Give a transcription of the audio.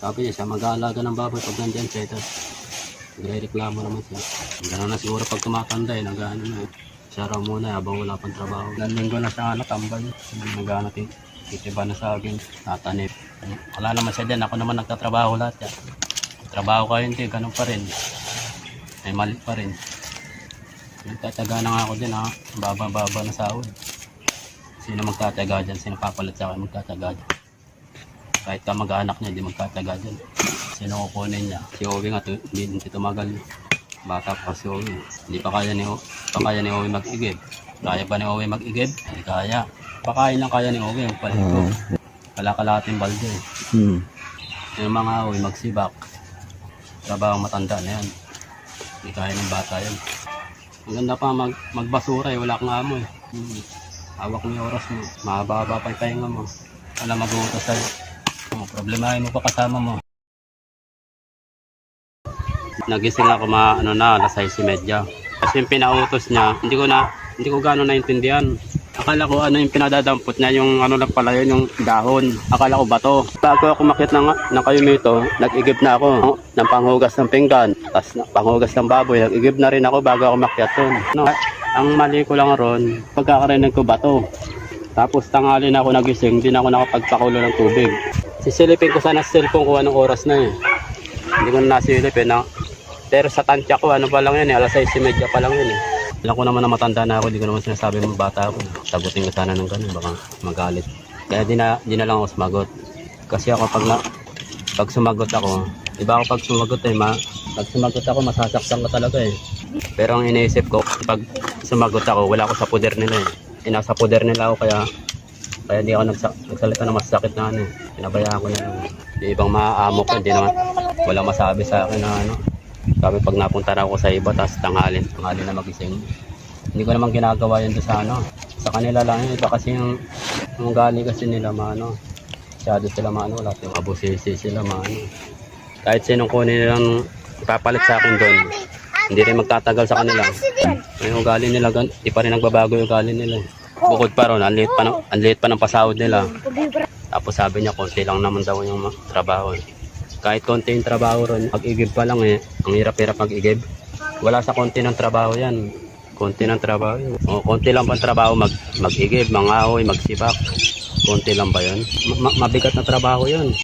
Sabi niya, siya mag-aalaga ng baboy pag nandyan siya. Tapos, nagre-reklamo naman siya. Gano'n na siguro pag tumatanda eh, nag-ano na eh. Siya raw muna habang wala pang trabaho. Ilang linggo na siya natambay. Nag-ano titiba na sa akin. Tatanip. Wala naman siya dyan. Ako naman nagtatrabaho lahat yan. Trabaho kayo hindi, ganun pa rin. May mali pa rin. Nagtataga na nga ako din ha. Baba-baba na sahod. Sino magtataga dyan? Sino papalit sa akin magtataga dyan? Kahit ka mag-anak niya, hindi magtataga dyan. Sino kukunin niya? Si Owie nga, hindi, hindi tumagal. Bata pa si Owie. Hindi pa kaya ni, pa kaya ni Owie mag-igib. Kaya pa ni Owie mag-igib? Hindi kaya. Pakain lang kaya ni Owie, magpalit ko. Kalakalating balde. Hmm. Yung mga Owie, magsibak. Trabaho matanda na yan. Hindi kaya ng bata yan. Ang ganda pa mag, magbasura eh, wala kang amo eh. Hmm. Hawak mo yung oras mo. Mahaba-haba pa yung pahinga mo. Wala mag-uutos sa'yo. Oh, problemahin mo pa kasama mo. Nagising ako ma ano na alas 6:30. Kasi yung pinautos niya, hindi ko na hindi ko gaano naintindihan. Akala ko ano yung pinadadampot niya, yung ano lang pala yun, yung dahon. Akala ko bato. Bago ako makit ng, ng kayumito, nag-igib na ako ng panghugas ng pinggan. Tapos panghugas ng baboy, nag-igib na rin ako bago ako makyat doon. No, ang mali ko lang ron, pagkakarinig ko bato. Tapos tanghali na ako nagising, hindi na ako nakapagpakulo ng tubig. Sisilipin ko sana sa cellphone ko anong oras na eh. Hindi ko na nasilipin na. Pero sa tansya ko, ano pa lang yan eh, alas 6.30 pa lang yun eh. Alam ko naman na matanda na ako, hindi ko naman sinasabi mo bata ako. Sagutin ko sana ng ganun, baka magalit. Kaya di na, di na lang ako sumagot. Kasi ako pag, na, pag sumagot ako, iba ako pag sumagot eh, ma, pag sumagot ako, masasaktan ka talaga eh. Pero ang iniisip ko, pag sumagot ako, wala ako sa poder nila eh. Eh, nasa poder nila ako kaya kaya di ako nagsa, nagsalita ng masakit na ano. Pinabayaan ko na. Yung ibang maaamo ko, hindi naman, wala masabi sa akin na ano. Sabi pag napunta na ako sa iba, tapos tanghali, tanghali na magising. Hindi ko naman ginagawa yun sa ano. Sa kanila lang yun. Iba kasi yung, yung gali kasi nila, maano. Masyado sila maano, lahat yung abusisi sila, maano. Kahit sinong kunin nilang ipapalit sa akin doon, hindi rin magtatagal sa kanila. Yung ugali nila, gan- di pa rin nagbabago yung ugali nila. eh. Bukod pa ron, ang liit pa, ng, ang liit pa ng pasahod nila. Tapos sabi niya, konti lang naman daw yung trabaho. Kahit konti yung trabaho ron, pag-igib pa lang eh, ang hirap-hirap mag-igib. Wala sa konti ng trabaho yan. Konti ng trabaho. O, konti lang ba ang trabaho mag, mag-igib, mangahoy, magsibak? Konti lang ba yun? Ma- mabigat na trabaho yun.